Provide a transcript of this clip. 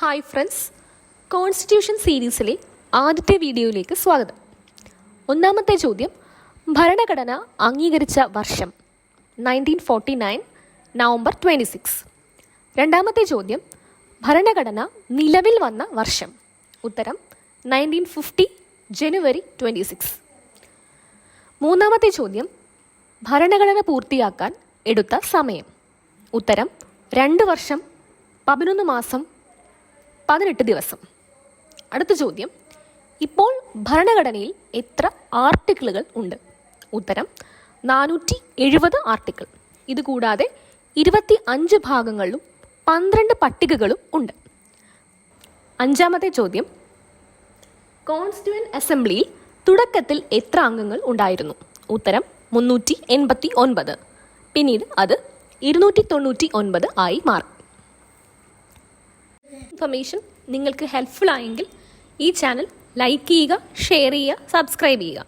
Hi friends constitution സീരീസിലെ ആദ്യത്തെ വീഡിയോയിലേക്ക് സ്വാഗതം. ഒന്നാമത്തെ ചോദ്യം ഭരണഘടന അംഗീകരിച്ച വർഷം nineteen forty nine November twenty six രണ്ടാമത്തെ ചോദ്യം ഭരണഘടന നിലവിൽ വന്ന വർഷം ഉത്തരം nineteen fifty January twenty six മൂന്നാമത്തെ ചോദ്യം ഭരണഘടന പൂർത്തിയാക്കാൻ എടുത്ത സമയം ഉത്തരം രണ്ട് വർഷം പതിനൊന്ന് മാസം പതിനെട്ട് ദിവസം. അടുത്ത ചോദ്യം. ഇപ്പോൾ ഭരണഘടനയിൽ എത്ര ആർട്ടിക്കിളുകൾ ഉണ്ട്? ഉത്തരം നാനൂറ്റി എഴുപത് ആർട്ടിക്കിൾ. ഇതുകൂടാതെ ഇരുപത്തി അഞ്ച് ഭാഗങ്ങളിലും പന്ത്രണ്ട് പട്ടികകളും ഉണ്ട്. അഞ്ചാമത്തെ ചോദ്യം. കോൺസ്റ്റിറ്റ്യൂവന്റ് അസംബ്ലിയിൽ തുടക്കത്തിൽ എത്ര അംഗങ്ങൾ ഉണ്ടായിരുന്നു? ഉത്തരം മുന്നൂറ്റി എൺപത്തി ഒൻപത് പിന്നീട് അത് ഇരുന്നൂറ്റി തൊണ്ണൂറ്റി ഒൻപത് ആയി മാറി. ഇൻഫർമേഷൻ നിങ്ങൾക്ക് ഹെൽപ്ഫുൾ ആയെങ്കിൽ ഈ ചാനൽ ലൈക്ക് ചെയ്യുക ഷെയർ ചെയ്യുക സബ്സ്ക്രൈബ് ചെയ്യുക.